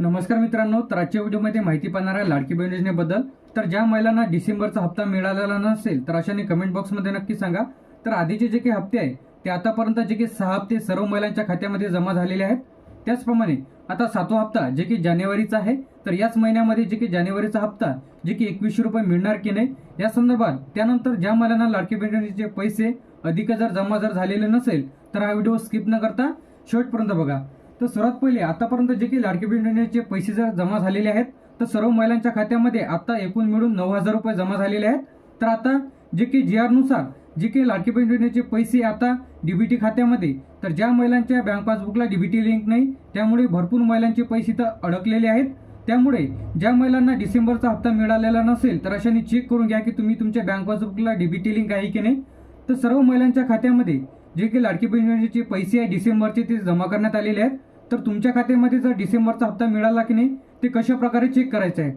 नमस्कार मित्रांनो तर आजच्या व्हिडिओमध्ये माहिती पाहणार आहे लाडकी बहीण योजनेबद्दल. तर ज्या महिलांना डिसेंबरचा हप्ता मिळालेला नसेल तर अशाने कमेंट बॉक्समध्ये नक्की सांगा. तर आधीचे जे काही हप्ते आहे ते आतापर्यंत जे काही सहा हप्ते सर्व महिलांच्या खात्यामध्ये जमा झालेले आहेत. त्याचप्रमाणे आता सातवा हप्ता जे की जानेवारीचा आहे तर याच महिन्यामध्ये जे की जानेवारीचा हप्ता जे की एकवीसशे रुपये मिळणार की नाही या संदर्भात त्यानंतर ज्या महिलांना लाडकी बहीण योजनेचे पैसे अधिक जर जमा जर झालेले नसेल तर हा व्हिडिओ स्किप न करता शेवटपर्यंत बघा. तर सर्वात पहिले आतापर्यंत जे काही लाडकी बहीण पैसे जर जमा झालेले आहेत तर सर्व महिलांच्या खात्यामध्ये आता एकूण मिळून नऊ हजार रुपये जमा झालेले आहेत. तर आता जे की जी आरनुसार जे काही लाडकी बहीण योजनेचे पैसे आता डीबीटी खात्यामध्ये तर ज्या महिलांच्या बँक पासबुकला डीबीटी लिंक नाही त्यामुळे भरपूर महिलांचे पैसे तर अडकलेले आहेत. त्यामुळे ज्या महिलांना डिसेंबरचा हप्ता मिळालेला नसेल तर अशाने चेक करून घ्या की तुम्ही तुमच्या बँक पासबुकला डीबीटी लिंक आहे की नाही. तर सर्व महिलांच्या खात्यामध्ये जे की लाडकी बहीण पैसे आहे डिसेंबरचे ते जमा करण्यात आलेले आहेत. तर तुमच्या खात्यामध्ये जर डिसेंबरचा हप्ता मिळाला की नाही ते कशा प्रकारे चेक करायचं आहे?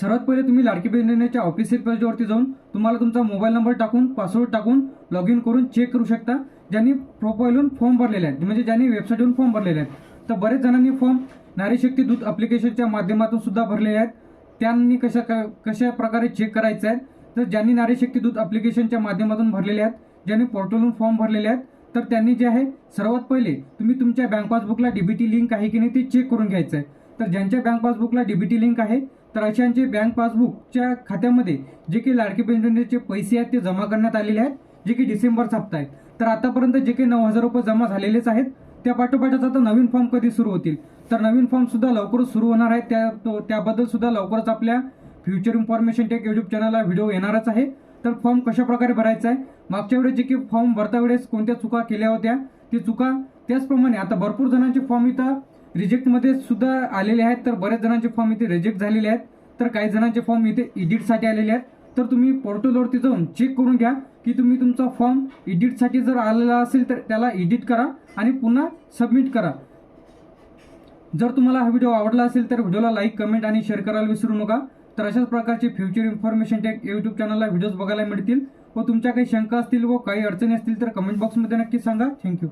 सर्वात पहिले तुम्ही लाडकी बहीण योजनेच्या ऑफिशियल पेजवरती जाऊन तुम्हाला तुमचा मोबाईल नंबर टाकून पासवर्ड टाकून लॉग इन करून चेक करू शकता. ज्यांनी प्रोफाईलहून फॉर्म भरलेले आहेत म्हणजे ज्यांनी वेबसाईटवरून फॉर्म भरलेले आहेत. तर बरेच जणांनी फॉर्म नारी शक्ती दूत अप्लिकेशनच्या माध्यमातून सुद्धा भरलेले आहेत. त्यांनी कशा कशा प्रकारे चेक करायचं आहे? तर ज्यांनी नारी शक्ती दूत अप्लिकेशनच्या माध्यमातून भरलेले आहेत ज्यांनी पोर्टलवरून फॉर्म भरलेले आहेत तर त्यांनी जे आहे सर्वात पहिले तुम्ही तुमच्या बँक पासबुकला डीबीटी लिंक आहे की नाही ते चेक करून घ्यायचं आहे तर ज्यांच्या बँक पासबुकला डीबीटी लिंक आहे तर अशांचे बँक पासबुकच्या खात्यामध्ये जे काही लाडके पेन्शनचे पैसे आहेत ते जमा करण्यात आलेले आहेत जे की डिसेंबरचा हप्ता आहे तर आतापर्यंत जे काही नऊ हजार रुपये जमा झालेलेच आहेत त्या पाठोपाठच आता नवीन फॉर्म कधी सुरू होतील? तर नवीन फॉर्म सुद्धा लवकरच सुरू होणार आहेत त्या तो- त्याबद्दल सुद्धा लवकरच आपल्या फ्युचर इन्फॉर्मेशन टेक यूट्यूब चॅनलला व्हिडिओ येणारच आहे. तर फॉर्म कशा प्रकारे भरायचा आहे मागच्या वेळेस जे की फॉर्म भरता वेळेस कोणत्या चुका केल्या होत्या ते चुका त्याचप्रमाणे आता भरपूर जणांचे फॉर्म इथं रिजेक्टमध्ये सुद्धा आलेले आहेत तर बऱ्याच जणांचे फॉर्म इथे रिजेक्ट झालेले आहेत. तर काही जणांचे फॉर्म इथे इडिटसाठी आलेले आहेत. तर तुम्ही पोर्टलवरती जाऊन चेक करून घ्या की तुम्ही तुमचा फॉर्म एडिटसाठी जर आलेला असेल तर त्याला एडिट करा आणि पुन्हा सबमिट करा. जर तुम्हाला हा व्हिडिओ आवडला असेल तर व्हिडिओला लाईक कमेंट आणि शेअर करायला विसरू नका. तर अशाच प्रकारचे फ्युचर इन्फॉर्मेशन टेक यूट्यूब चॅनलला व्हिडिओज बघायला मिळतील. व तुमच्या काही शंका असतील व काही अडचणी असतील तर कमेंट बॉक्समध्ये नक्की सांगा. थँक्यू